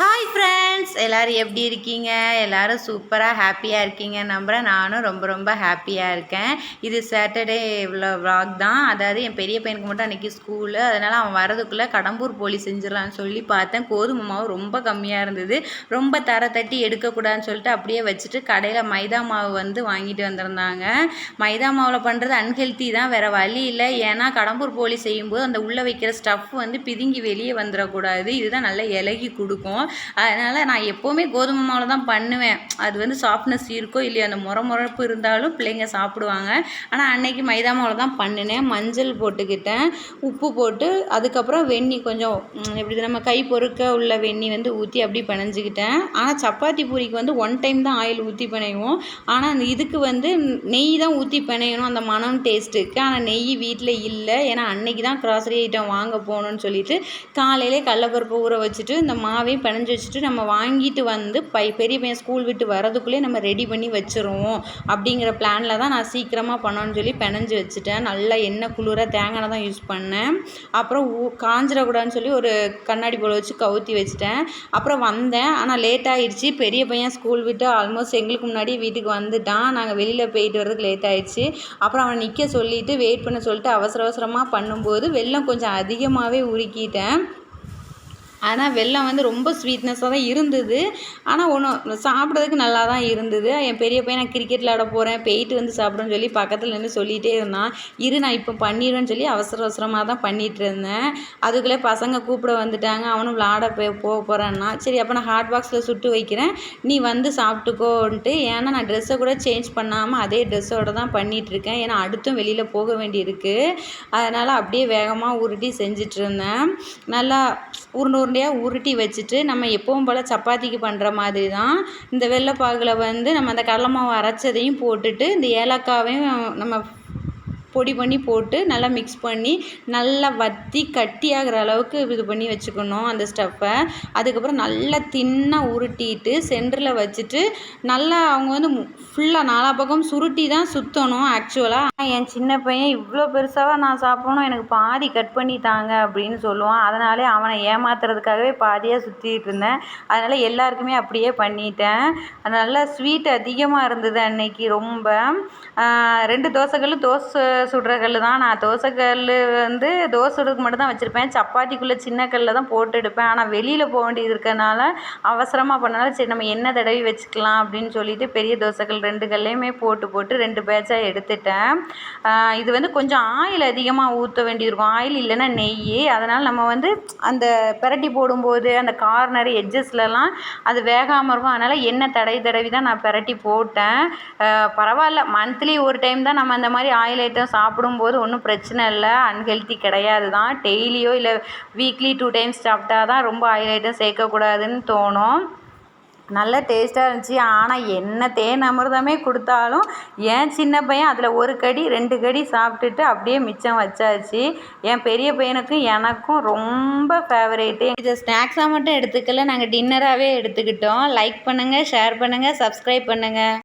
Hi friends எல்லோரும் எப்படி இருக்கீங்க? எல்லோரும் சூப்பராக ஹாப்பியாக இருக்கீங்க. நம்புகிறேன் நானும் ரொம்ப ரொம்ப ஹாப்பியாக இருக்கேன். இது சாட்டர்டே விலாக் தான். அதாவது என் பெரிய பையனுக்கு மட்டும் அன்றைக்கி ஸ்கூலு அதனால் அவன் வரதுக்குள்ளே கடம்பூர் போலி செஞ்சிடலான்னு சொல்லி பார்த்தேன். கோதுமை மாவு ரொம்ப கம்மியாக இருந்தது. ரொம்ப தர தட்டி எடுக்கக்கூடாதுன்னு சொல்லிட்டு அப்படியே வச்சுட்டு கடையில் மைதா மாவு வந்து வாங்கிட்டு வந்திருந்தாங்க. மைதா மாவில் பண்ணுறது அன்ஹெல்த்தி தான். வேறு வழி இல்லை. ஏன்னா கடம்பூர் போலி செய்யும்போது அந்த உள்ளே வைக்கிற ஸ்டஃப் வந்து பிதுங்கி வெளியே வந்துடக்கூடாது. இதுதான் நல்லா இலகி கொடுக்கும். அதனால் நான் எப்போவுமே கோதுமை மாவில் தான் பண்ணுவேன். அது வந்து சாஃப்ட்னஸ் இருக்கோ இல்லையோ அந்த முறை முறப்பு இருந்தாலும் பிள்ளைங்க சாப்பிடுவாங்க. ஆனால் அன்னைக்கு மைதா மாவில் தான் பண்ணினேன். மஞ்சள் போட்டுக்கிட்டேன். உப்பு போட்டு அதுக்கப்புறம் வெண்ணி கொஞ்சம் எப்படி நம்ம கை பொறுக்க உள்ள வெண்ணி வந்து ஊற்றி அப்படி பிணைஞ்சிக்கிட்டேன். ஆனால் சப்பாத்தி பூரிக்கு வந்து ஒன் டைம் தான் ஆயில் ஊற்றி பிணைவோம். ஆனால் அந்த இதுக்கு வந்து நெய் தான் ஊற்றி பிணையணும் அந்த மனம் டேஸ்ட்டுக்கு ஆனால் நெய் வீட்டில் இல்லை. ஏன்னா அன்னைக்கு தான் க்ராசரி ஐட்டம் வாங்க போகணுன்னு சொல்லிட்டு காலையிலே கடலப்பருப்பு ஊற வச்சுட்டு இந்த மாவையும் பிணைஞ்சி வச்சுட்டு நம்ம வாங்கிட்டு வந்து பை பெரிய பையன் ஸ்கூல் விட்டு வரதுக்குள்ளேயே நம்ம ரெடி பண்ணி வச்சுருவோம். அப்படிங்கிற பிளானில் தான் நான் சீக்கிரமாக பண்ணோன்னு சொல்லி பெனஞ்சு வச்சுட்டேன். நல்லா எண்ணெய் குளிர தேங்காய் தான் யூஸ் பண்ணேன். அப்புறம் ஊ காஞ்சிடக்கூடாதுன்னு சொல்லி ஒரு கண்ணாடி போல் வச்சு கவுத்தி வச்சுட்டேன். அப்புறம் வந்தேன். ஆனால் லேட் ஆகிடுச்சி பெரிய பையன் ஸ்கூல் விட்டு ஆல்மோஸ்ட் எங்களுக்கு முன்னாடி வீட்டுக்கு வந்துட்டான். நாங்கள் வெளியில் போயிட்டு வரதுக்கு லேட் ஆகிடுச்சி அப்புறம் அவனை நிற்க சொல்லிவிட்டு வெயிட் பண்ண சொல்லிட்டு அவசர அவசரமாக பண்ணும்போது வெள்ளம் கொஞ்சம் அதிகமாகவே உருக்கிட்டேன். ஆனால் வெல்லம் வந்து ரொம்ப ஸ்வீட்னஸாக தான் இருந்தது. ஆனால் ஒன்று சாப்பிட்றதுக்கு நல்லா தான் இருந்தது. என் பெரிய பையன் நான் கிரிக்கெட் விளாட போகிறேன் போயிட்டு வந்து சாப்பிடுன்னு சொல்லி பக்கத்தில் நின்று சொல்லிகிட்டே இருந்தான். இரு நான் இப்போ பண்ணிடுவேன்னு சொல்லி அவசர அவசரமாக தான் பண்ணிகிட்டு இருந்தேன். அதுக்குள்ளே பசங்க கூப்பிட வந்துட்டாங்க. அவனும் விளாட போய் போக போகிறான்னா சரி அப்போ நான் ஹாட் பாக்ஸில் சுட்டு வைக்கிறேன். நீ வந்து சாப்பிட்டுக்கோன்ட்டு. ஏன்னா நான் ட்ரெஸ்ஸை கூட சேஞ்ச் பண்ணாமல் அதே ட்ரெஸ்ஸோடு தான் பண்ணிகிட்ருக்கேன் ஏன்னா அடுத்தும் வெளியில் போக வேண்டியிருக்கு. அதனால் அப்படியே வேகமாக உருட்டி செஞ்சிட்ருந்தேன் நல்லா உருண்டு உருண்டையாக உருட்டி வச்சுட்டு நம்ம எப்பவும் போல் சப்பாத்திக்கு பண்ணுற மாதிரி தான் இந்த வெள்ளைப்பாகில் வந்து நம்ம அந்த கடலை மாவு அரைச்சதையும் போட்டுட்டு இந்த ஏலக்காவையும் நம்ம பொடி பண்ணி போட்டு நல்லா மிக்ஸ் பண்ணி நல்லா வற்றி கட்டியாகிற அளவுக்கு இது பண்ணி வச்சுக்கணும் அந்த ஸ்டஃப்பை அதுக்கப்புறம் நல்லா தின்னாக உருட்டிட்டு சென்டரில் வச்சுட்டு நல்லா அவங்க வந்து ஃபுல்லாக நாலா பக்கம் சுருட்டி தான் சுற்றணும் ஆக்சுவலாக என் சின்ன பையன் இவ்வளோ பெருசாக நான் சாப்பிடணும் எனக்கு பாதி கட் பண்ணி தாங்க அப்படின்னு சொல்லுவான். அதனாலே அவனை ஏமாத்துறதுக்காகவே பாதியாக சுற்றிட்டு இருந்தேன். அதனால் எல்லாருக்குமே அப்படியே பண்ணிட்டேன். நல்லா ஸ்வீட் அதிகமாக இருந்தது அன்னைக்கு ரொம்ப. ரெண்டு தோசைகளும் தோசை சுடுற கல் தான். நான் தோசைக்கல் வந்து தோசை சுடுறதுக்கு மட்டும் தான் வச்சுருப்பேன். சப்பாத்திக்குள்ளே சின்ன கல்லில் தான் போட்டு எடுப்பேன். ஆனால் வெளியில் போக வேண்டியது இருக்கறனால அவசரமாக பண்ணனால சரி நம்ம எண்ணெய் தடவி வச்சுக்கலாம் அப்படின்னு சொல்லிட்டு பெரிய தோசைக்கல் ரெண்டு கல்லையுமே போட்டு போட்டு ரெண்டு பேட்சாக எடுத்துட்டேன். இது வந்து கொஞ்சம் ஆயில் அதிகமாக ஊற்ற வேண்டியது இருக்கும். ஆயில் இல்லைன்னா நெய் அதனால் நம்ம வந்து அந்த பிரட்டி போடும்போது அந்த கார்னர் எட்ஜஸ்லலாம் அது வேகாமல் இருக்கும். அதனால் எண்ணெய் தடவி தடவி தான் நான் பிரட்டி போட்டேன். பரவாயில்ல. மந்த்லி ஒரு டைம் தான் நம்ம அந்த மாதிரி ஆயில் ஐட்டம் சாப்பிடும்போது ஒன்றும் பிரச்சனை இல்லை. அன்ஹெல்த்தி கிடையாது தான் டெய்லியோ இல்லை வீக்லி டூ டைம்ஸ் சாப்பிட்டா தான் ரொம்ப ஆயில் ஐட்டம் சேர்க்கக்கூடாதுன்னு தோணும். நல்ல டேஸ்ட்டாக இருந்துச்சு. ஆனால் என்ன தேன் அமிர்தமே கொடுத்தாலும் என் சின்ன பையன் அதில் ஒரு கடி ரெண்டு கடி சாப்பிட்டுட்டு அப்படியே மிச்சம் வச்சாச்சு. என் பெரிய பையனுக்கும் எனக்கும் ரொம்ப ஃபேவரேட்டு இதை ஸ்நாக்ஸாக மட்டும் எடுத்துக்கல. நாங்கள் டின்னராகவே எடுத்துக்கிட்டோம். லைக் பண்ணுங்கள் ஷேர் பண்ணுங்கள் சப்ஸ்கிரைப் பண்ணுங்கள்